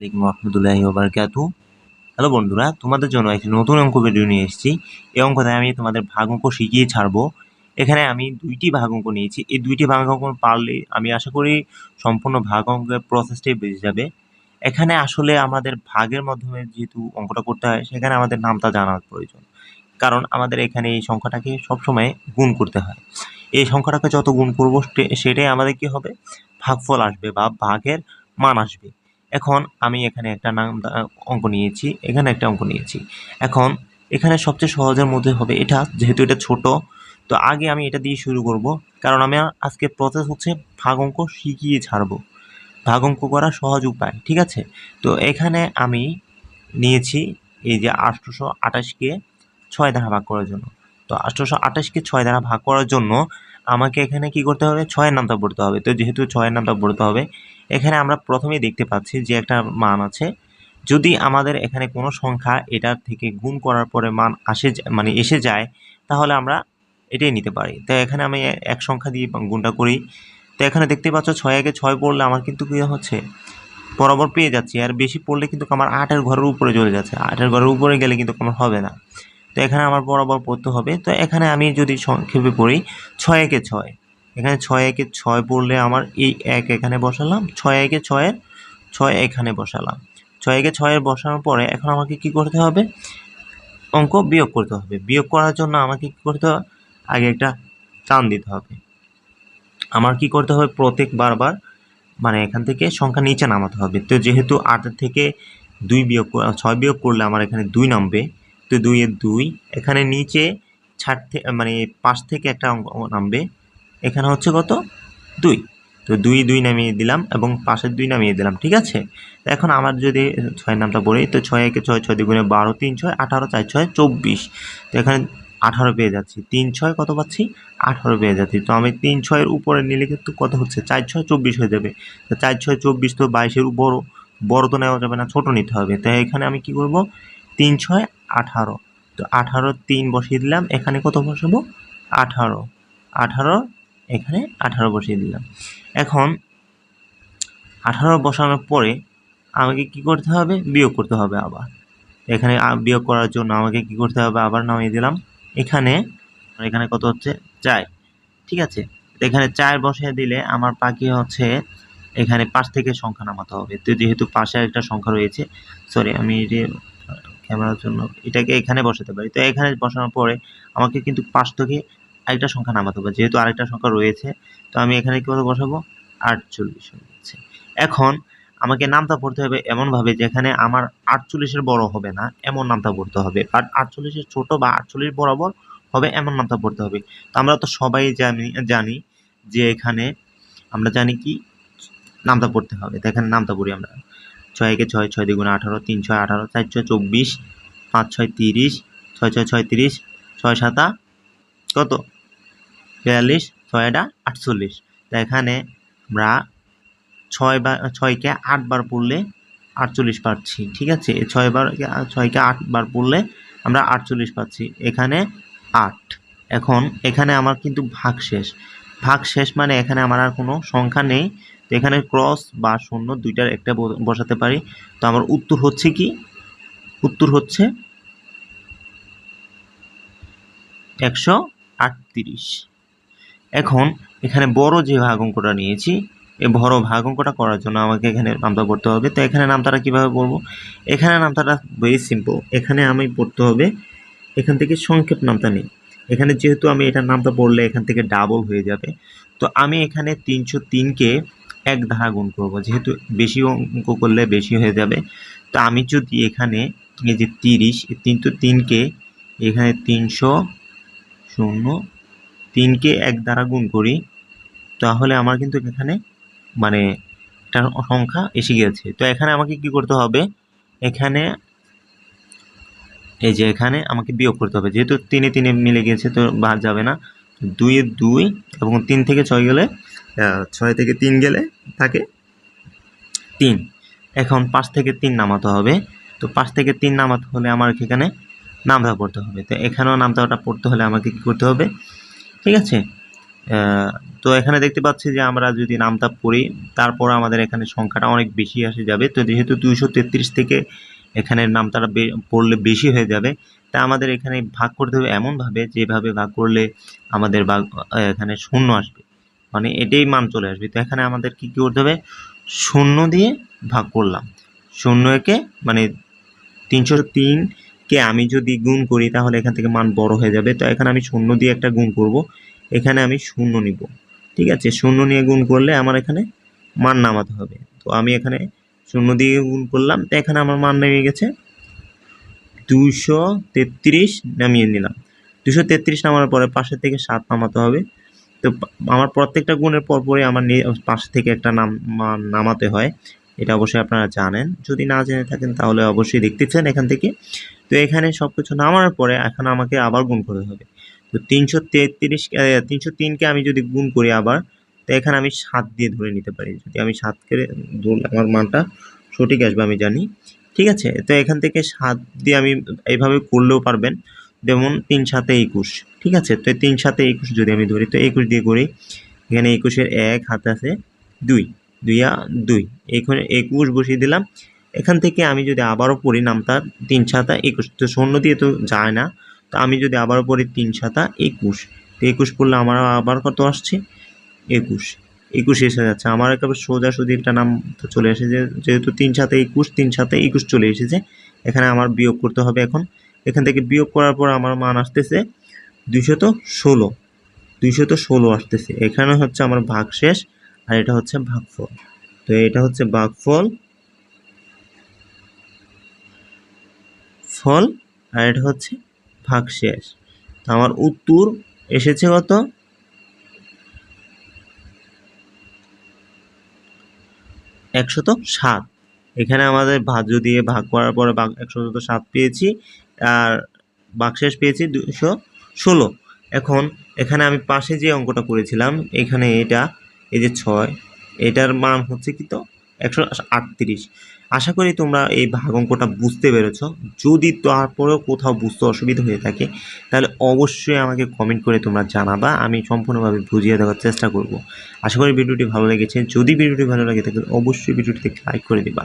আলাইকুম রহমতুল্লাহি ওবারকাতু হ্যালো বন্ধুরা, তোমাদের জন্য একটি নতুন অঙ্ক ভিডিও নিয়ে এসেছি। এই অঙ্কতে আমি তোমাদের ভাগ অঙ্ক শিখিয়ে ছাড়বো। এখানে আমি দুইটি ভাগ অঙ্ক নিয়েছি। এই দুইটি ভাগ অঙ্ক পারলে আমি আশা করি সম্পূর্ণ ভাগ অঙ্কের প্রসেসটাই বেঁচে যাবে। এখানে আসলে আমাদের ভাগের মাধ্যমে যেহেতু অঙ্কটা করতে হয়, সেখানে আমাদের নামটা জানার প্রয়োজন। কারণ আমাদের এখানে এই সংখ্যাটাকে সবসময় গুণ করতে হয়। এই সংখ্যাটাকে যত গুণ করব সেটাই আমাদের কি হবে? ভাগফল আসবে বা ভাগের মান আসবে। এখন আমি এখানে একটা নাম অঙ্ক নিয়েছি, এখানে একটা অঙ্ক নিয়েছি। এখন এখানে সবচেয়ে সহজের মধ্যে হবে এটা, যেহেতু এটা ছোট, তো আগে আমি এটা দিয়ে শুরু করব। কারণ আমি আজকে প্রসেস হচ্ছে ভাগ অঙ্ক শিখিয়ে ছাড়বো। ভাগ অঙ্ক করা সহজ উপায়, ঠিক আছে? তো এখানে আমি নিয়েছি এই যে আটশোশো আঠাশকে ছয় দ্বারা ভাগ করার জন্য। তো আটশোশো আঠাশকে ছয় দ্বারা ভাগ করার জন্য আমাকে এখানে কি করতে হবে? ছয়ের নামটা পড়তে হবে। তো যেহেতু ছয়ের নামটা পড়তে হবে এখানে আমরা প্রথমেই দেখতে পাচ্ছি যে একটা মান আছে। যদি আমাদের এখানে কোনো সংখ্যা এটার থেকে গুণ করার পরে মান আসে মানে এসে যায়, তাহলে আমরা এটাই নিতে পারি। তো এখানে আমি এক সংখ্যা দিয়ে গুণটা করি। তো এখানে দেখতে পাচ্ছ ছয় আগে ছয় পড়লে আমার কিন্তু কী হচ্ছে? বরাবর পেয়ে যাচ্ছি। আর বেশি পড়লে কিন্তু আমার আটের ঘরের উপরে চলে যাচ্ছে। আটের ঘরের উপরে গেলে কিন্তু আমার হবে না। তো এখানে আমার বরাবর পড়তে হবে। তো এখানে আমি যদি সংক্ষেপে পড়ি, ছয় একে ছয়। এখানে ছয় একে ছয় পড়লে আমার এই এক এখানে বসালাম, ছয় একে ছয়ের, ছয় এখানে বসালাম। ছয় একে ছয়ের বসানোর পরে এখন আমাকে কি করতে হবে? অঙ্ক বিয়োগ করতে হবে। বিয়োগ করার জন্য আমাকে কি করতে হবে? আগে একটা টান দিতে হবে। আমার কি করতে হবে? প্রত্যেক বারবার মানে এখান থেকে সংখ্যা নিচে নামাতে হবে। তো যেহেতু আট থেকে দুই বিয়োগ ছয় বিয়োগ করলে আমার এখানে দুই নামবে। তো দুইয়ের দুই, এখানে নিচে ছাড় থেকে মানে পাশ থেকে একটা অঙ্ক নামবে। এখানে হচ্ছে কত? দুই। তো দুই দুই নামিয়ে দিলাম এবং পাশের দুই নামিয়ে দিলাম, ঠিক আছে? এখন আমার যদি ছয়ের নামটা বলি, তো ছয় একে ছয় ছয় দুগুণে বারো, তিন ছয়, আঠারো চার ছয়, চব্বিশ। তো এখানে আঠারো পেয়ে যাচ্ছি। তিন ছয় কত পাচ্ছি? আঠারো পেয়ে যাচ্ছি। তো আমি তিন ছয়ের উপরে নিলে কিন্তু কত হচ্ছে? চার ছয়, চব্বিশ হয়ে যাবে। তো চার ছয়, চব্বিশ তো বাইশের বড় বড় তো নেওয়া যাবে না, ছোট নিতে হবে। তো এখানে আমি কি করব? তিন ছয়, আঠারো। তো আঠারো, তিন বসিয়ে দিলাম। এখানে কত বসাবো? আঠারো। আঠারো এখানে আঠারো বসিয়ে দিলাম। এখন আঠারো বসানোর পরে আমাকে কি করতে হবে? বিয়োগ করতে হবে আবার। এখানে বিয়োগ করার জন্য আমাকে কি করতে হবে? আবার নামিয়ে দিলাম। এখানে এখানে কত হচ্ছে? চার। ঠিক আছে? এখানে চার বসিয়ে দিলে আমার বাকি হচ্ছে এখানে পাশ থেকে সংখ্যা নামাতে হবে। তো যেহেতু পাশে একটা সংখ্যা রয়েছে সরি আমি যে ক্যামেরার জন্য এটাকে এখানে বসাতে পারি। তো এখানে বসানোর পরে আমাকে কিন্তু পাশ থেকে আরেকটা সংখ্যা নামাতে হবে, যেহেতু আরেকটা সংখ্যা রয়েছে, তো আমি এখানে কি করে বসাবো? আটচল্লিশ যাচ্ছে এখন আমাকে নামটা পড়তে হবে এমনভাবে যেখানে আমার আটচল্লিশের বড় হবে না, এমন নামটা পড়তে হবে। বাট আটচল্লিশের ছোট বা আটচল্লিশ বরাবর হবে এমন নামটা পড়তে হবে। তো আমরা তো সবাই জানি জানি যে এখানে আমরা জানি কি? নামটা পড়তে হবে। তো এখানে নামটা পড়ি আমরা। ছয় একে ছয় ছয় দ্বিগুণে আঠারো, তিন ছয় আঠারো, চার ছয় চব্বিশ, পাঁচ ছয় তিরিশ, ছয় ছয় ছয় তিরিশ, ছয় সাতা, কত? বিয়াল্লিশ ছয়টা আটচল্লিশ। তো এখানে আমরা ছয় বা, ছয়কে আটবার পড়লে আটচল্লিশ পাচ্ছি, ঠিক আছে? ছয়বার ছয়কে আটবার পড়লে আমরা আটচল্লিশ পাচ্ছি, এখানে আট। এখন এখানে আমার কিন্তু ভাগ শেষ। ভাগ শেষ মানে এখানে আমার আর কোনো সংখ্যা নেই। তো এখানে ক্রস বা শূন্য দুইটার একটা বসাতে পারি। তো আমার উত্তর হচ্ছে কি? উত্তর হচ্ছে একশো আটত্রিশ। এখন এখানে বড় যে ভাগ অঙ্কটা নিয়েছি এই বড় ভাগ অঙ্কটা করার জন্য আমাকে এখানে নামটা পড়তে হবে। তো এখানে নামতাটা কীভাবে পড়ব এখানে নামতাটা ভেরি সিম্পল এখানে আমি পড়তে হবে, এখান থেকে সংক্ষেপ নামতা নেই। এখানে যেহেতু আমি এটার নামটা পড়লে এখান থেকে ডাবল হয়ে যাবে, তো আমি এখানে তিনশো তিনকে এক ধারা গুণ করব। যেহেতু বেশি অঙ্ক করলে বেশি হয়ে যাবে, তো আমি যদি এখানে এই যে তিরিশ তিনশো তিনকে এখানে তিনশো শূন্য তিনকে এক দ্বারা গুণ করি, তাহলে আমার কিন্তু এখানে মানে একটা সংখ্যা এসে গেছে তো এখানে আমাকে কি করতে হবে? এখানে এই যে এখানে আমাকে বিয়োগ করতে হবে। যেহেতু তিনে তিনে মিলে গেছে তো বাদ যাবে না। দুইয়ে দুই এবং তিন থেকে ছয় গেলে ছয় থেকে তিন গেলে থাকে তিন। এখন পাঁচ থেকে তিন নামাতে হবে। তো পাঁচ থেকে তিন নামাতে হলে আমার এখানে নামতা পড়তে হবে। তো এখানেও নামতাটা পড়তে হলে আমাকে কী করতে হবে? ঠিক আছে? তো এখানে দেখতে পাচ্ছি যে আমরা যদি নামটা পড়ি, তারপর আমাদের এখানে সংখ্যাটা অনেক বেশি আসে যাবে। তো যেহেতু দুইশো তেত্রিশ থেকে এখানে নামটা পড়লে বেশি হয়ে যাবে, তা আমাদের এখানে ভাগ করতে হবে এমনভাবে যেভাবে ভাগ করলে আমাদের ভাগ এখানে শূন্য আসবে। মানে এটাই মান চলে আসবে। তো এখানে আমাদের কি, কী করতে হবে? শূন্য দিয়ে ভাগ করলাম। শূন্য একে মানে তিনশো তিন তিনকে আমি যদি গুণ করি, তাহলে এখান থেকে মান বড় হয়ে যাবে। তো এখানে আমি শূন্য দিয়ে একটা গুণ করব। এখানে আমি শূন্য নিব। ঠিক আছে? শূন্য নিয়ে গুণ করলে আমার এখানে মান নামাতে হবে। তো আমি এখানে শূন্য দিয়ে গুণ করলাম। তো এখানে আমার মান নেমে গেছে। দুশো তেত্রিশ নামিয়ে নিলাম। দুশো তেত্রিশ নামানোর পরে পাশের থেকে সাত নামাতে হবে। তো আমার প্রত্যেকটা গুণের পর পরে আমার পাশে থেকে একটা নাম, মান নামাতে হয়। এটা অবশ্যই আপনারা জানেন। যদি না জেনে থাকেন, তাহলে অবশ্যই দেখতেছেন এখান থেকে। তো এখানে সব কিছু নামানোর পরে এখন আমাকে আবার গুণ করতে হবে। তো তিনশো তেত্রিশ তিনশো তিনকে আমি যদি গুণ করি আবার, তো এখানে আমি সাত দিয়ে ধরে নিতে পারি। যদি আমি সাত করে ধরলে আমার মানটা সঠিক আসবে আমি জানি। ঠিক আছে? তো এখান থেকে সাত দিয়ে আমি এইভাবে করলেও পারবেন। যেমন তিন সাতে একুশ। ঠিক আছে? তো তিন সাতে একুশ যদি আমি ধরি, তো একুশ দিয়ে করি, এখানে একুশের এক হাত আছে দুই। দুইয়া দুই। এখানে একুশ বসিয়ে দিলাম। এখান থেকে আমি যদি আবারও পড়ি নামটা, তিন সাতা একুশ। তো শূন্য দিয়ে তো যায় না। তো আমি যদি আবারও পড়ি তিন সাতা একুশ। তো একুশ পড়লে আমার আবার কত আসছে? একুশ। একুশ এসে যাচ্ছে। আমার একেবারে সোজাসুজি একটা নাম তো চলে এসেছে। যেহেতু তিন সাথে একুশ, তিন সাথে একুশ চলে এসেছে। এখানে আমার বিয়োগ করতে হবে এখন। এখান থেকে বিয়োগ করার পর আমার মান আসতেছে দুইশত ষোলো। দুইশত ষোলো আসতেছে। এখানে হচ্ছে আমার ভাগ শেষ আর এটা হচ্ছে ভাগফল। তো এটা হচ্ছে ভাগফল ফল আর এটা হচ্ছে ভাগ শেষ। তো আমার উত্তর এসেছে কত? একশত সাত। এখানে আমাদের ভাজ্য দিয়ে ভাগ করার পরে ভাগ একশত সাত পেয়েছি, আর বাকশেষ পেয়েছি দুশো ষোলো। এখন এখানে আমি পাশে যে অঙ্কটা করেছিলাম, এখানে এটা, এই যে ছয়, এটার মান হচ্ছে কি তো? একশো আটত্রিশ। আশা করি তোমরা এই ভাগ অঙ্কটা বুঝতে পেরেছ। যদি তারপরেও কোথাও বুঝতে অসুবিধা হয়ে থাকে, তাহলে অবশ্যই আমাকে কমেন্ট করে তোমরা জানাবা। আমি সম্পূর্ণভাবে বুঝিয়ে দেওয়ার চেষ্টা করব। আশা করি ভিডিওটি ভালো লেগেছে। যদি ভিডিওটি ভালো লাগে থাকে, অবশ্যই ভিডিওটিতে লাইক করে দিবা।